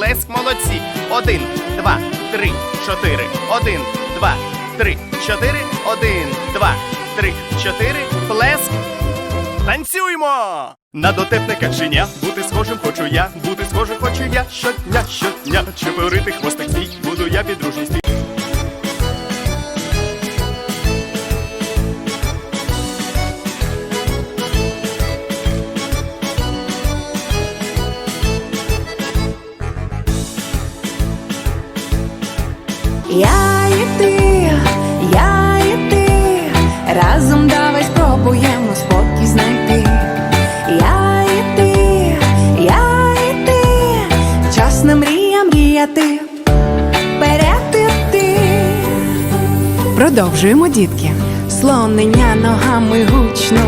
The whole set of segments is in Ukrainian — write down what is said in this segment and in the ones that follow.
Леск молодці. Один, два, три, чотири. Один, два, три, чотири. Один, два, три, чотири. Плеск. Танцюймо! На дотепне каченя бути схожим хочу я, бути схожим хочу я щодня, щодня. Чепурити хвостик свій, буду я підружній Я і ти, я і ти, разом давай спробуємо спокій знайти. Я і ти, я і ти, час на мрія мріяти, вперед іти. Продовжуємо, дітки. Слонення ногами гучно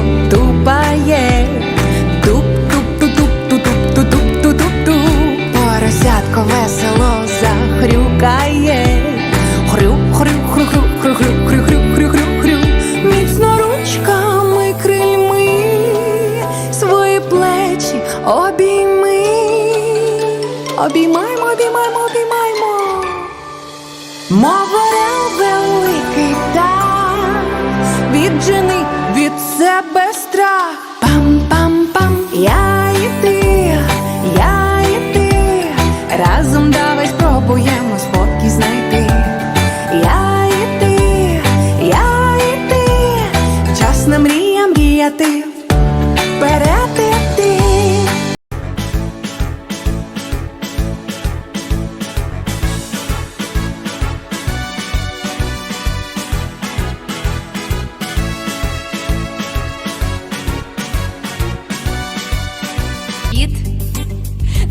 Хрю, хрю, хрю, хрю, хрю, хрю, хрю, хрю, хрю, хрю, хрю. Міцно ручками крильми свої плечі обійми. Обіймаймо, обіймаймо, обіймаймо. Мов великий птах, віджени від себе страх. Пам-пам-пам, я і ти, я і ти, разом